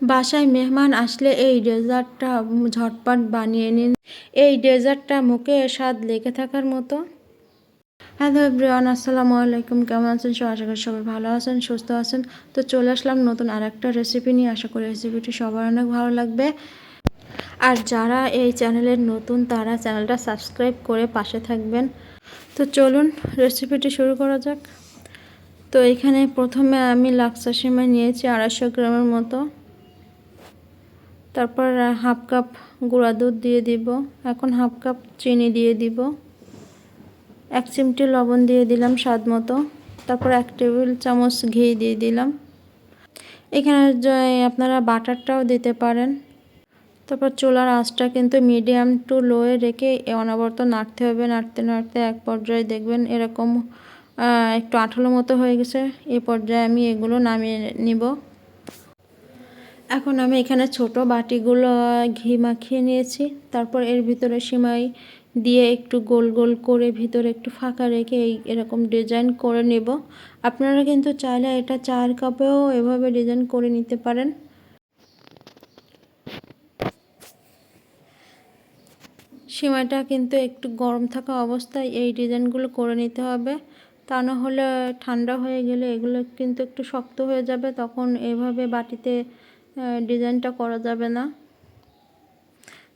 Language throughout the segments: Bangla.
বাসায় মেহমান আসলে এই ডেজার্টটা ঝটপট বানিয়ে নিন। এই ডেজার্টটা মুখে স্বাদ লেগে থাকার মতো। হ্যালো এভরিওয়ান, আসসালামু আলাইকুম। কেমন আছেন? সব আশা করি সবাই ভালো আছেন, সুস্থ আছেন। তো চলে আসলাম নতুন আর একটা রেসিপি নিয়ে। আশা করি রেসিপিটি সবার অনেক ভালো লাগবে। আর যারা এই চ্যানেলের নতুন, তারা চ্যানেলটা সাবস্ক্রাইব করে পাশে থাকবেন। তো চলুন রেসিপিটি শুরু করা যাক। তো এখানে প্রথমে আমি লাক্সা সিমাই নিয়েছি, আড়াইশো গ্রামের মতো। তারপর হাফ কাপ গুঁড়া দুধ দিয়ে দিব। এখন হাফ কাপ চিনি দিয়ে দিব। এক চিমটি লবণ দিয়ে দিলাম স্বাদ মতো। তারপর এক টেবিল চামচ ঘি দিয়ে দিলাম। এখানে আপনারা বাটারটাও দিতে পারেন। তারপর চুলার আঁচটা কিন্তু মিডিয়াম টু লোয়ে রেখে অনবরত নাড়তে হবে। নাড়তে নাড়তে এক পর্যায়ে দেখবেন এরকম একটু আঠালো মতো হয়ে গেছে। এ পর্যায়ে আমি এগুলো নামিয়ে নিব। এখন আমি এখানে ছোট বাটিগুলো ঘি মাখিয়ে নিয়েছি। তারপর এর ভিতরে সিমাই দিয়ে একটু গোল গোল করে ভিতরে একটু ফাঁকা রেখে এই এরকম ডিজাইন করে নেব। আপনারা কিন্তু চাইলে এটা চার কাপেও এভাবে ডিজাইন করে নিতে পারেন। সিমাইটা কিন্তু একটু গরম থাকা অবস্থায় এই ডিজাইনগুলো করে নিতে হবে। তা না হলে ঠান্ডা হয়ে গেলে এগুলো কিন্তু একটু শক্ত হয়ে যাবে। তখন এভাবে বাটিতে ডিজাইনটা করা যাবে না।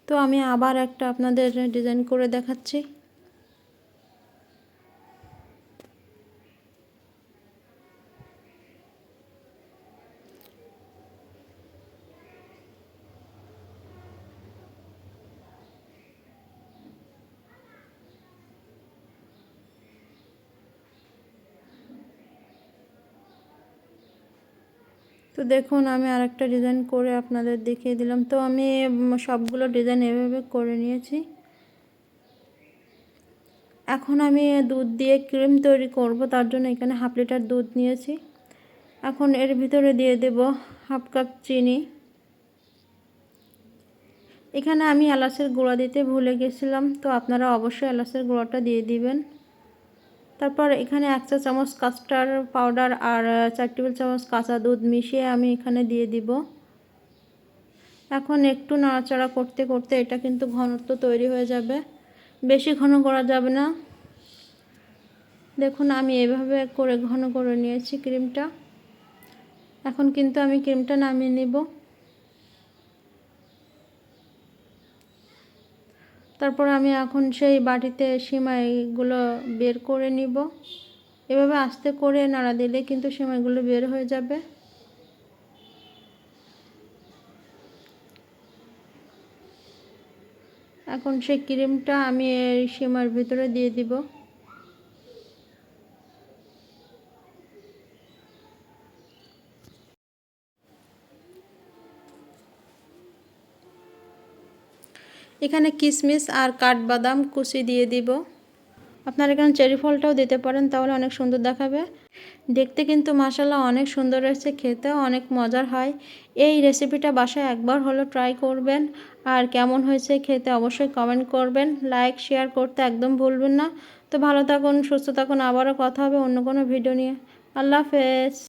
তো আমি আবার একটা আপনাদের ডিজাইন করে দেখাচ্ছি। তো দেখুন, আমি আরেকটা ডিজাইন করে আপনাদের দেখিয়ে দিলাম। তো আমি সবগুলো ডিজাইন এভাবে করে নিয়েছি। এখন আমি দুধ দিয়ে ক্রিম তৈরি করব, তার জন্য এখানে হাফ লিটার দুধ নিয়েছি। এখন এর ভিতরে দিয়ে দেব হাফ কাপ চিনি। এখানে আমি এলাচের গুঁড়া দিতে ভুলে গেছিলাম, তো আপনারা অবশ্যই এলাচের গুঁড়াটা দিয়ে দিবেন। তারপর এখানে এক চা চামচ কাস্টার পাউডার আর চার টেবিল চামচ কাঁচা দুধ মিশিয়ে আমি এখানে দিয়ে দিব। এখন একটু নাড়াচাড়া করতে করতে এটা কিন্তু ঘনত্ব তৈরি হয়ে যাবে। বেশি ঘন করা যাবে না। দেখুন, আমি এভাবে করে ঘন করে নিয়েছি ক্রিমটা। এখন কিন্তু আমি ক্রিমটা নামিয়ে নিব। তারপর আমি এখন সেই বাটিতে সিমাইগুলো বের করে নিব। এভাবে আস্তে করে নাড়া দিলে কিন্তু সিমাইগুলো বের হয়ে যাবে। এখন সেই ক্রিমটা আমি এই সিমার ভিতরে দিয়ে দিব। এখানে কিশমিশ আর কাঠবাদাম কুচি দিয়ে দিব। আপনার এখানে চেরি ফলটাও দিতে পারেন, তাহলে অনেক সুন্দর দেখাবে। দেখতে কিন্তু মাসাল্লাহ অনেক সুন্দর রয়েছে খেতেও অনেক মজার হয়। এই রেসিপিটা বাসায় একবার হলো ট্রাই করবেন। আর কেমন হয়েছে খেতে অবশ্যই কমেন্ট করবেন। লাইক, শেয়ার করতে একদম ভুলবেন না। তো ভালো থাকুন, সুস্থ থাকুন, আবারও কথা হবে অন্য কোনো ভিডিও নিয়ে। আল্লাহ হাফেজ।